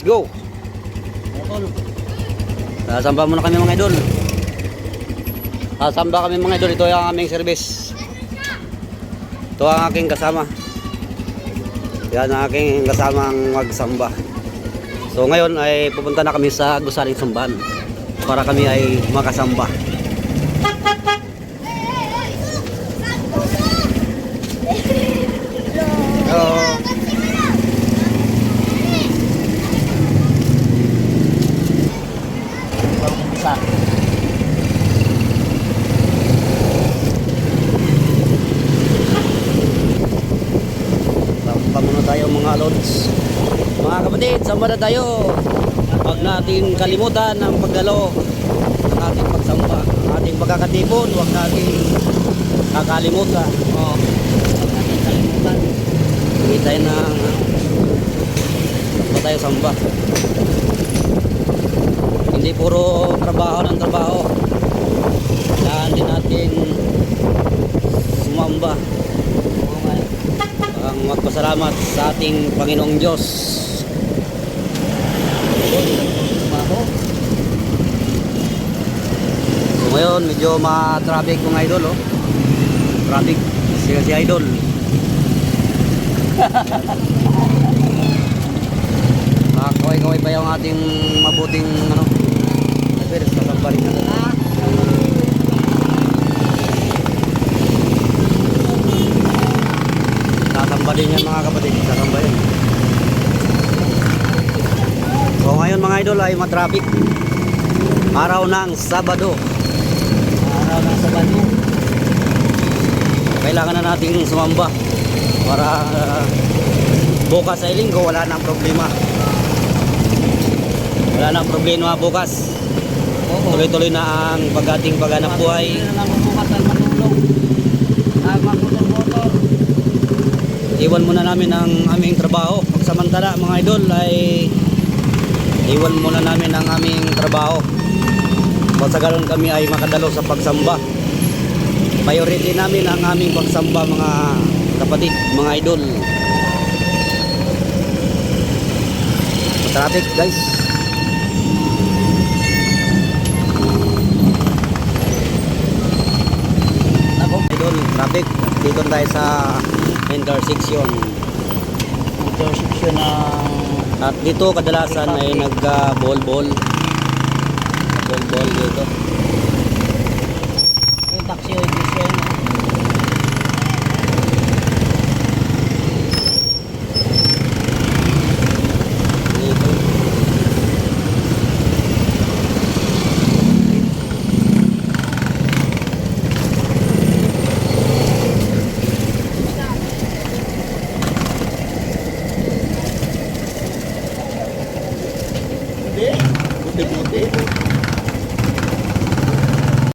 Let's go. Sasamba muna kami mga idol. Sasamba kami mga idol. Ito yung aming service. Ito ang aking kasama. Yan ang aking kasamang magsamba. So ngayon ay pupunta na kami sa Gusaling Sumban para kami ay makasamba. Hello. Isa. Samba muna tayo mga lods. Mga kapatid, samba na tayo. Huwag natin kalimutan ang pagdalo ng ating pagsamba. Ang ating pagkakatipon, huwag natin kakalimutan. Oh, huwag natin kalimutan. Hindi tayo na samba tayo samba. Hindi puro trabaho ng trabaho. Kailangan din natin sumamba ang magpasalamat sa ating Panginoong Diyos. So ngayon, medyo ma-traffic mga idol, oh. Traffic. Siya si idol. Nakakaway-kaway pa yung ating mabuting ano. Pero sasamba rin natin. Sasamba din yan mga kapatid. Sasamba yan. So ngayon mga idol ay matraffic. Araw ng Sabado. Araw ng Sabado. Kailangan na natin sumamba para uh, bukas ay linggo wala nang problema. Wala nang problema bukas. Tuloy-tuloy na ang pag-ating paghanap buhay. Iwan muna namin ang aming trabaho. Pagsamantala mga idol ay iwan muna namin ang aming trabaho. Pasagalan kami ay makadalo sa pagsamba. Priority namin ang aming pagsamba mga kapatid, mga idol. Traffic guys. Idol, traffic. Dito tayo sa intersection. Intersection ng At dito kadalasan ay nagka-ball-ball. Ball-ball dito.